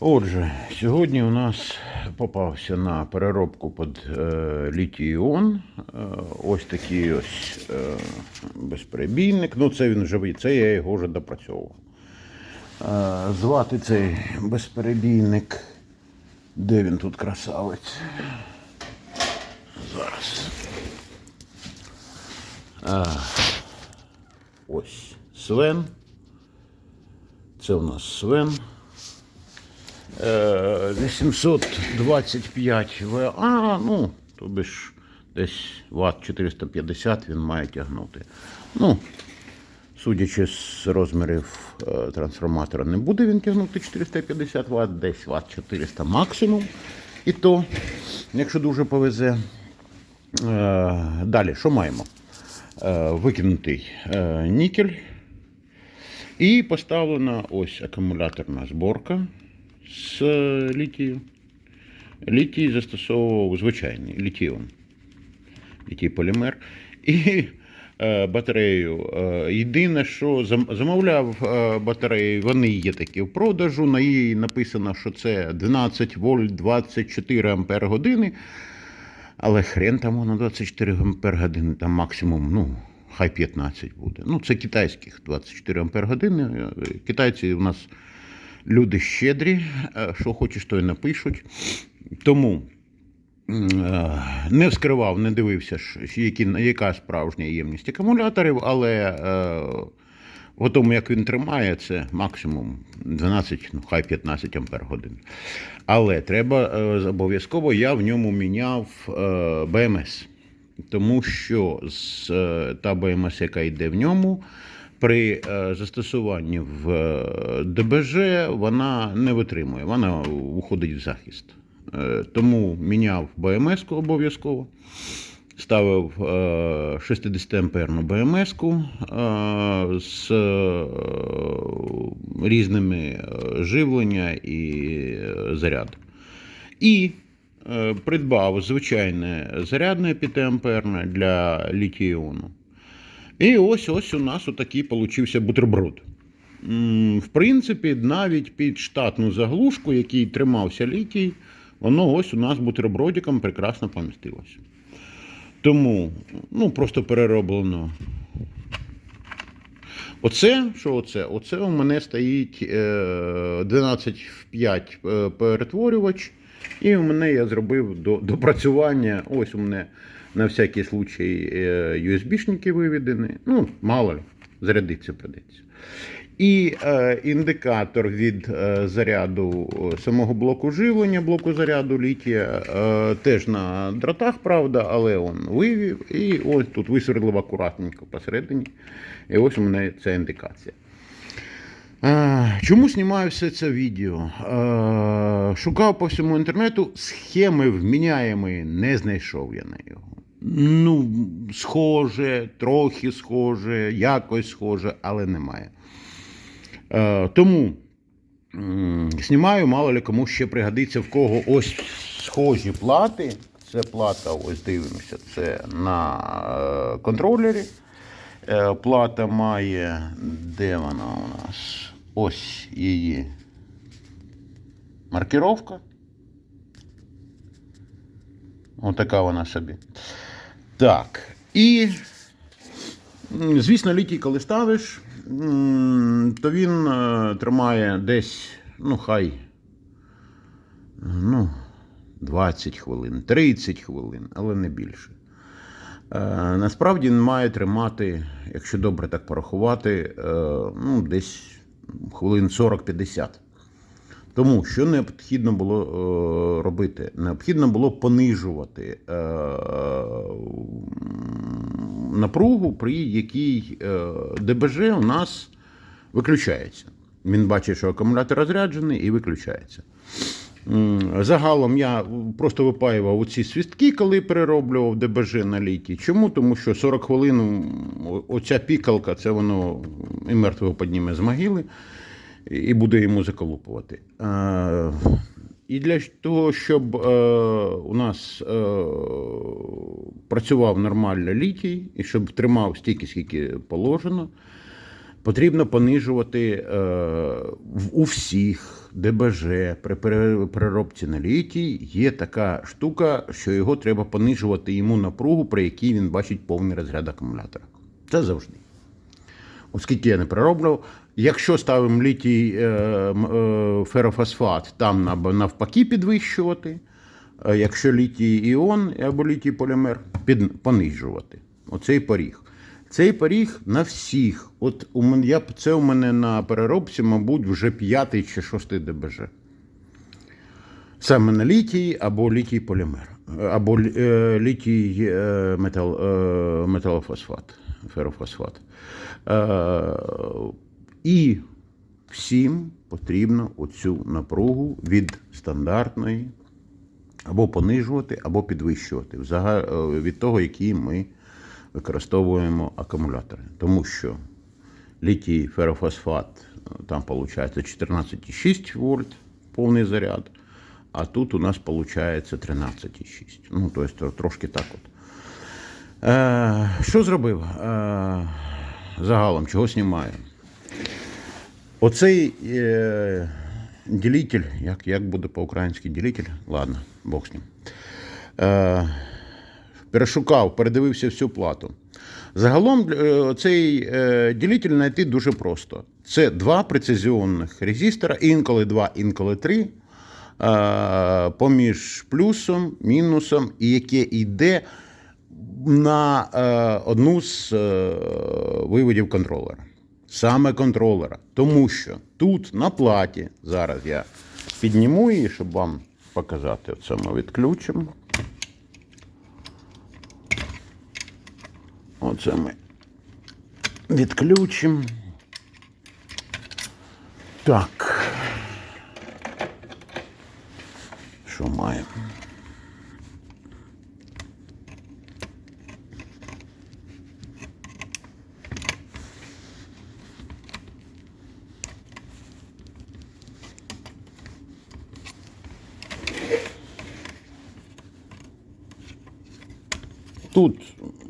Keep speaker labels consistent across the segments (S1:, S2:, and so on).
S1: Отже, сьогодні у нас попався на переробку під е, літій-іон. Е, ось такий ось е, безперебійник. Ну, це він вже це я його вже допрацьовував. Е, звати цей безперебійник. Де він тут красавець? Зараз. А, ось Свен. Це у нас Свен. Е, 825 ВА, ну, тобі ж десь Вт 450 він має тягнути. Ну, судячи з розмірів е, трансформатора, не буде він тягнути 450 Вт, десь Вт 400 максимум. І то, якщо дуже повезе. Е, Далі, що маємо? Е, Викинутий е, нікель. І поставлена ось акумуляторна зборка з е, літію. Літій застосовував звичайний літіон. Літій полімер. І е, батарею. Е, єдине, що замовляв е, батареї, вони є такі в продажу. На їй написано, що це 12 вольт 24 ампер години. Але хрен там воно 24 ампер години, там максимум, ну, хай 15 буде. Ну, це китайських 24 ампер години. Китайці у нас люди щедрі, е, що хочеш, то й напишуть. Тому е, не вскривав, не дивився, які, яка справжня ємність акумуляторів, але е, в тому, як він тримає, це максимум 12, ну хай 15 ампер годин. Але треба е, обов'язково я в ньому міняв е, БМС. Тому що з, е, та БМС, яка йде в ньому, при е, застосуванні в е, ДБЖ вона не витримує, вона уходить в захист. Е, Тому міняв БМС обов'язково. Ставив е, 60 амперну БМС з різними живлення і заряд. І придбав звичайне зарядне 5-амперне для літій-іону. І ось ось у нас отакий получився бутерброд. В принципі, навіть під штатну заглушку, який тримався літій, воно ось у нас бутербродиком прекрасно помістилося. Тому, ну, просто перероблено. Оце, що оце? Оце у мене стоїть е, 12 в 5 е, перетворювач. І у мене я зробив до, допрацювання. Ось у мене на всякий случай е, USB-шники виведені. Ну, мало ли, зарядитися придеться. І е, індикатор від е, заряду е, самого блоку живлення, блоку заряду літія, е, теж на дротах, правда, але він вивів. І ось тут висверлив акуратненько посередині. І ось у мене ця індикація. Е, Чому знімаю все це відео? Е, Шукав по всьому інтернету, схеми вміняємої не знайшов я на його. Ну, схоже, трохи схоже, якось схоже, але немає. Е, Тому знімаю, мало ли кому ще пригодиться, в кого ось схожі плати. Це плата, ось дивимося, це на контролері. Е, Плата має, де вона у нас? Ось її маркировка. Отака вона собі. Так. І, звісно, літій, коли ставиш, то він е, тримає десь, ну, хай, ну, 20 хвилин, 30 хвилин, але не більше. Е, Насправді він має тримати, якщо добре так порахувати, е, ну, десь хвилин 40-50. Тому що необхідно було е, робити? Необхідно було понижувати напругу, при якій ДБЖ у нас виключається. Він бачить, що акумулятор розряджений і виключається. Загалом я просто випаював оці свістки, коли перероблював ДБЖ на літій. Чому? Тому що 40 хвилин оця пікалка, це воно і мертвого підніме з могили і буде йому заколупувати. І для того, щоб е, у нас е, працював нормально літій, і щоб тримав стільки, скільки положено, потрібно понижувати е, у всіх ДБЖ при переробці на літій є така штука, що його треба понижувати йому напругу, при якій він бачить повний розряд акумулятора. Це завжди. Оскільки я не перероблю, якщо ставимо літій е, е, ферофосфат, там нав- навпаки підвищувати. Якщо літій іон або літій полімер, понижувати. Оцей поріг. Цей поріг на всіх. От у мене, я, це у мене на переробці, мабуть, вже п'ятий чи шостий ДБЖ. Саме на літій або літій полімер, або е, літій е, метал, е, металофосфат, ферофосфат. Е, і всім потрібно оцю напругу від стандартної або понижувати, або підвищувати е, від того, які ми використовуємо акумулятори. Тому що літій ферофосфат, там виходить 14,6 вольт повний заряд, а тут у нас виходить 13,6. Ну, тобто трошки так от. Е, що зробив? Е, загалом, чого знімаю? Оцей е, ділитель, як, як буде по-українськи ділитель? Ладно, Бог з ним. Е, перешукав, передивився всю плату. Загалом е, цей е, ділитель знайти дуже просто. Це два прецизіонних резистора, інколи два, інколи три, е, поміж плюсом, мінусом, і яке йде на одну з виводів контролера. Саме контролера. Тому що тут на платі, зараз я підніму її, щоб вам показати. Оце ми відключимо. Оце ми відключимо. Так. Що маємо? Тут,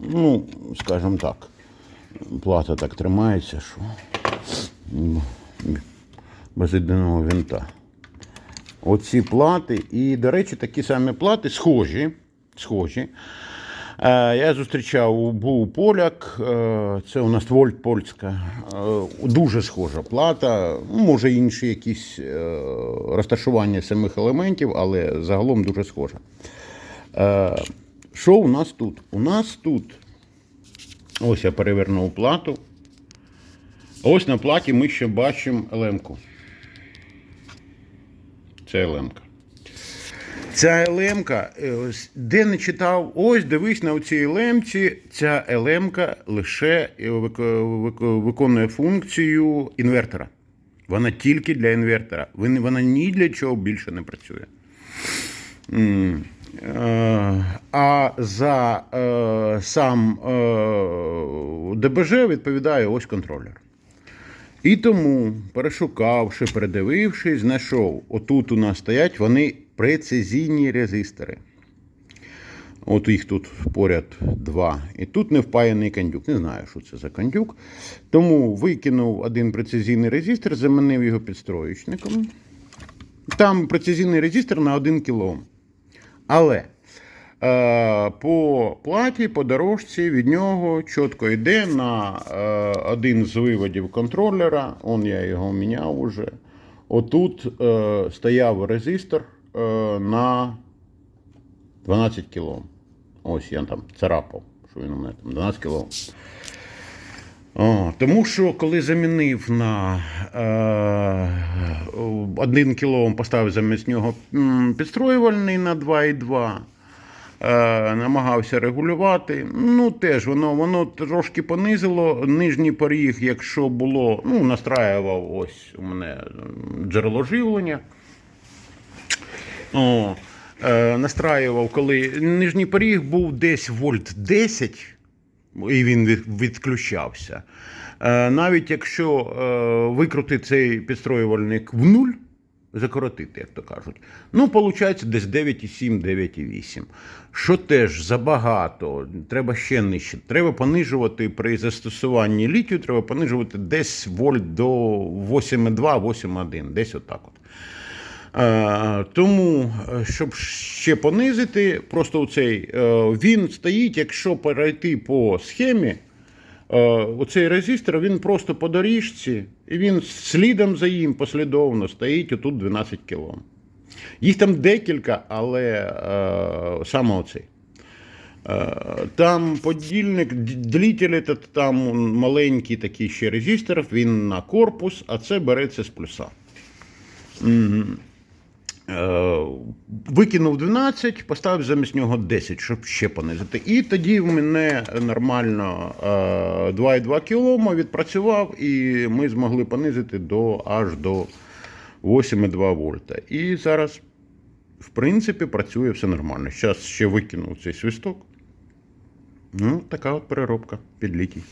S1: ну, скажімо так, плата так тримається, що без єдиного винта. Оці плати, і, до речі, такі самі плати схожі. схожі. Е, Я зустрічав був поляк, е, це у нас Вольт польська, е, дуже схожа плата. Може інші якісь розташування самих елементів, але загалом дуже схожа. Що у нас тут? У нас тут, ось я перевернув плату. Ось на платі ми ще бачимо елемку. Це елемка. Ця елемка, е, де не читав, ось дивись на цій елемці, ця елемка лише е, вик- вик- виконує функцію інвертора. Вона тільки для інвертора. Вона ні для чого більше не працює. А за е, сам е, ДБЖ відповідає ось контролер. І тому, перешукавши, передивившись, знайшов, отут у нас стоять вони прецизійні резистори. От їх тут поряд два. І тут не впаяний кондюк. Не знаю, що це за кондюк. Тому викинув один прецизійний резистор, замінив його підстроєчником. Там прецизійний резистор на 1 кОм. Але е, по платі, по дорожці від нього чітко йде на е, один з виводів контролера. Он я його міняв уже. Отут е, стояв резистор е, на 12 кОм. Ось я там царапав, що він у мене там 12 кОм. О, тому що коли замінив на е, 1 кОм, поставив замість нього підстроювальний на 2,2, е, намагався регулювати. Ну, теж воно, воно трошки понизило. Нижній поріг, якщо було, ну, настраював ось у мене джерело живлення. О, е, настраював, коли нижній поріг був десь вольт 10, і він відключався. Е, навіть якщо е, викрути цей підстроювальник в нуль, закоротити, як то кажуть. Ну, виходить, десь 9,7, 9,8. Що теж забагато, треба ще нижче. Треба понижувати при застосуванні літію, треба понижувати десь вольт до 8,2, 8,1, десь отак от. Е, Тому, е, щоб ще понизити, просто оцей, е, він стоїть, якщо перейти по схемі, оцей резистор, він просто по доріжці, і він слідом за їм послідовно стоїть отут 12 кОм. Їх там декілька, але е, саме оцей. Е, Там подільник, длітель, там маленький такий ще резистор, він на корпус, а це береться з плюса. Е, Викинув 12, поставив замість нього 10, щоб ще понизити. І тоді в мене нормально е, 2,2 кілома відпрацював, і ми змогли понизити до, аж до 8,2 вольта. І зараз, в принципі, працює все нормально. Зараз ще викинув цей свисток. Ну, така от переробка під літій.